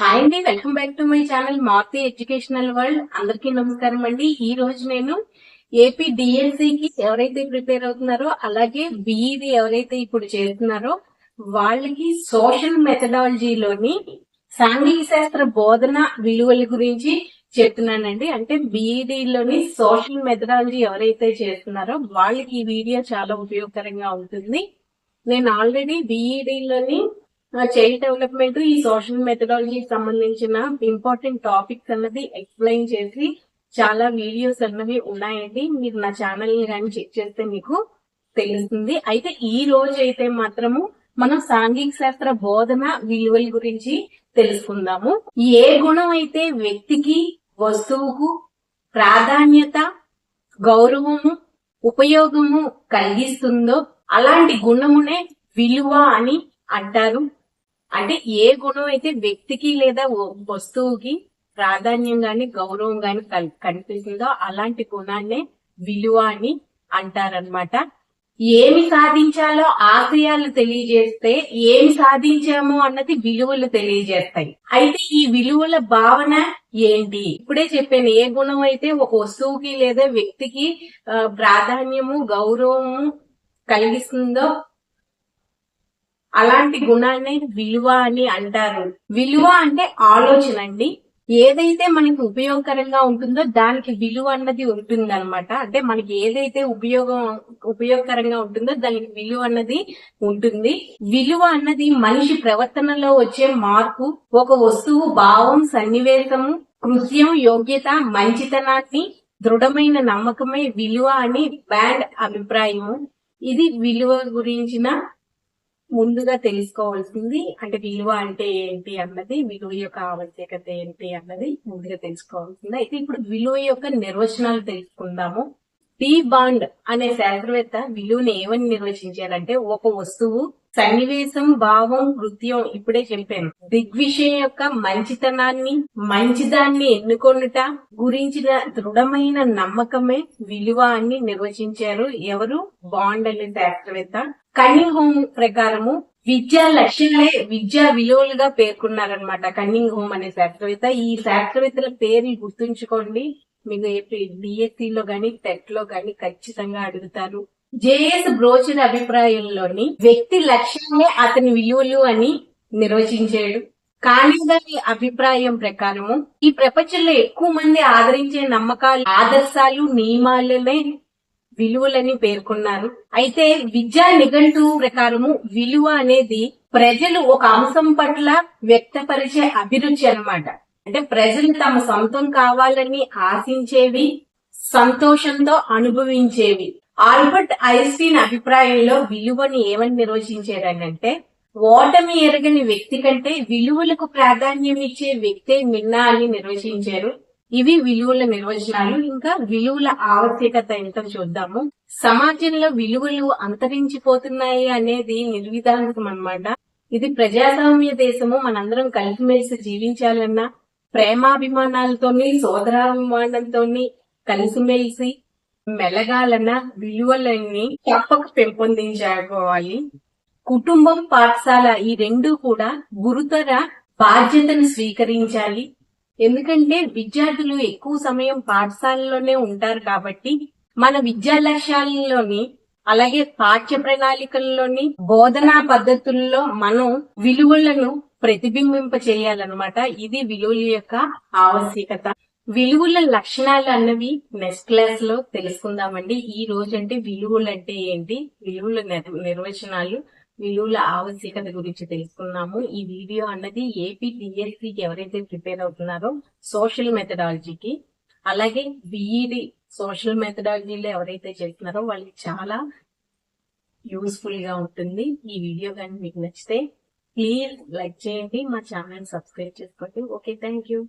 Hi అండి welcome back to my channel Maruti educational world. అందరికీ నమస్కారం అండి. ఈ రోజు నేను ఏపీ డిఎల్సి కి ఎవరైతే ప్రిపేర్ అవుతున్నారో అలాగే బిఈడి ఎవరైతే ఇప్పుడు చేస్తున్నారో వాళ్ళకి సోషల్ మెథడాలజీలోని సాంఘిక శాస్త్ర బోధన విలువల గురించి చెప్తున్నానండి. అంటే BED లోని సోషల్ మెథడాలజీ ఎవరైతే చేస్తున్నారో వాళ్ళకి ఈ వీడియో చాలా ఉపయోగకరంగా ఉంటుంది. నేను ఆల్రెడీ లోని చైల్డ్ డెవలప్మెంట్ ఈ సోషల్ మెథడాలజీకి సంబంధించిన ఇంపార్టెంట్ టాపిక్స్ అన్నది ఎక్స్ప్లెయిన్ చేసి చాలా వీడియోస్ అన్నవి ఉన్నాయండి. మీరు నా ఛానల్ని కానీ చెక్ చేస్తే మీకు తెలుస్తుంది. అయితే ఈ రోజు అయితే మాత్రము మనం సాంఘిక శాస్త్ర బోధన విలువల గురించి తెలుసుకుందాము. ఏ గుణం అయితే వ్యక్తికి వస్తువుకు ప్రాధాన్యత గౌరవము ఉపయోగము కలిగిస్తుందో అలాంటి గుణమునే విలువ అని అంటారు. అంటే ఏ గుణం అయితే వ్యక్తికి లేదా వస్తువుకి ప్రాధాన్యం గాని గౌరవం గాని కల్- కనిపిస్తుందో అలాంటి గుణాన్నే విలువ అని అంటారనమాట ఏమి సాధించాలో ఆశయాలు తెలియజేస్తే ఏమి సాధించాము అన్నది విలువలు తెలియజేస్తాయి. అయితే ఈ విలువల భావన ఏంటి? ఇప్పుడే చెప్పాను ఏ గుణం అయితే ఒక వస్తువుకి లేదా వ్యక్తికి ప్రాధాన్యము గౌరవము కలిగిస్తుందో అలాంటి గుణాన్ని విలువ అని అంటారు. విలువ అంటే ఆలోచన అండి. ఏదైతే మనకి ఉపయోగకరంగా ఉంటుందో దానికి విలువ అన్నది ఉంటుంది అనమాట అంటే మనకి ఏదైతే ఉపయోగం ఉపయోగకరంగా ఉంటుందో దానికి విలువ అన్నది ఉంటుంది. విలువ అన్నది మనిషి ప్రవర్తనలో వచ్చే మార్పు ఒక వస్తువు భావం సన్నివేశము కృత్యం యోగ్యత మంచితనాన్ని దృఢమైన నమ్మకమే విలువ అని బ్యాండ్ అభిప్రాయము. ఇది విలువ గురించిన ముందుగా తెలుసుకోవాల్సింది అంటే విలువ అంటే ఏంటి అన్నది విలువ యొక్క ఆవశ్యకత ఏంటి అన్నది ముందుగా తెలుసుకోవాల్సింది. అయితే ఇప్పుడు విలువ యొక్క నిర్వచనాలు తెలుసుకుందాము. టీ బాండ్ అనే శాస్త్రవేత్త విలువని ఏమని నిర్వచించారంటే ఒక వస్తువు సన్నివేశం భావం కృత్యం ఇప్పుడే చెప్పాను. దిగ్విషయం యొక్క మంచితనాన్ని మంచిదాన్ని ఎన్నుకొనుట గురించిన దృఢమైన నమ్మకమే విలువ అని నిర్వచించారు ఎవరు? బాండ్ అనే శాస్త్రవేత్త. కన్నింగ్ హోమ్ ప్రకారము విద్యా లక్ష్యాలే విద్యా విలువలుగా పేర్కొన్నారనమాట కన్నింగ్ హోమ్ అనే శాస్త్రవేత్త. ఈ శాస్త్రవేత్తల పేరు గుర్తుంచుకోండి. మీకు ఏపీ డిఎస్సి లో గాని టెట్లో గాని ఖచ్చితంగా అడుగుతారు. జేఎస్ బ్రోచర్ అభిప్రాయంలోని వ్యక్తి లక్ష్యాలే అతని విలువలు అని నిర్వచించాడు. కానీ దాని అభిప్రాయం ప్రకారము ఈ ప్రపంచంలో ఎక్కువ మంది ఆదరించే నమ్మకాలు ఆదర్శాలు నియమాలనే విలువలని పేర్కొన్నారు. అయితే విద్యా నిఘంటు ప్రకారము విలువ అనేది ప్రజలు ఒక అంశం పట్ల వ్యక్తపరిచే అభిరుచి అన్నమాట. అంటే ప్రజలు తమ సొంతం కావాలని ఆశించేవి సంతోషంతో అనుభవించేవి. ఆల్బర్ట్ ఐన్స్టీన్ అభిప్రాయంలో విలువని ఏమని నిర్వచించారనంటే ఓటమి ఎరగని వ్యక్తి కంటే విలువలకు ప్రాధాన్యం ఇచ్చే వ్యక్తే మిన్నా అని నిర్వచించారు. ఇవి విలువల నిర్వచనాలు. ఇంకా విలువల ఆవశ్యకత ఏంటో చూద్దాము. సమాజంలో విలువలు అంతరించిపోతున్నాయి అనేది నిర్విధానకం అన్నమాట. ఇది ప్రజాస్వామ్య దేశము. మనందరం కలిసిమెలిసి జీవించాలన్నా ప్రేమాభిమానాలతోని సోదరాభిమానంతోని కలిసిమెలిసి మెలగాలన్న విలువలన్నీ తప్పక పెంపొందించుకోవాలి కుటుంబం పాఠశాల ఈ రెండు కూడా గురుతర బాధ్యతను స్వీకరించాలి. ఎందుకంటే విద్యార్థులు ఎక్కువ సమయం పాఠశాలలోనే ఉంటారు కాబట్టి మన విద్యా లక్ష్యాలలోని అలాగే పాఠ్య ప్రణాళికల్లోని బోధనా పద్ధతుల్లో మనం విలువలను ప్రతిబింబింప చేయాలన్నమాట. ఇది విలువల యొక్క ఆవశ్యకత. విలువల లక్షణాలు అన్నవి నెక్స్ట్ క్లాస్లో తెలుసుకుందామండి. ఈ రోజు అంటే విలువలు అంటే ఏంటి విలువల నిర్వచనాలు. విలువల ఆవశ్యకత గురించి తెలుసుకున్నాము. ఈ వీడియో అన్నది ఏపీ డిఎస్సికి ఎవరైతే ప్రిపేర్ అవుతున్నారో సోషల్ మెథడాలజీకి అలాగే బిఈడి సోషల్ మెథడాలజీలో ఎవరైతే చేస్తున్నారో వాళ్ళకి చాలా యూస్ఫుల్గా ఉంటుంది. ఈ వీడియో కానీ మీకు నచ్చితే ప్లీజ్ లైక్ చేయండి. మా ఛానల్ సబ్స్క్రైబ్ చేసుకోండి. Okay thank you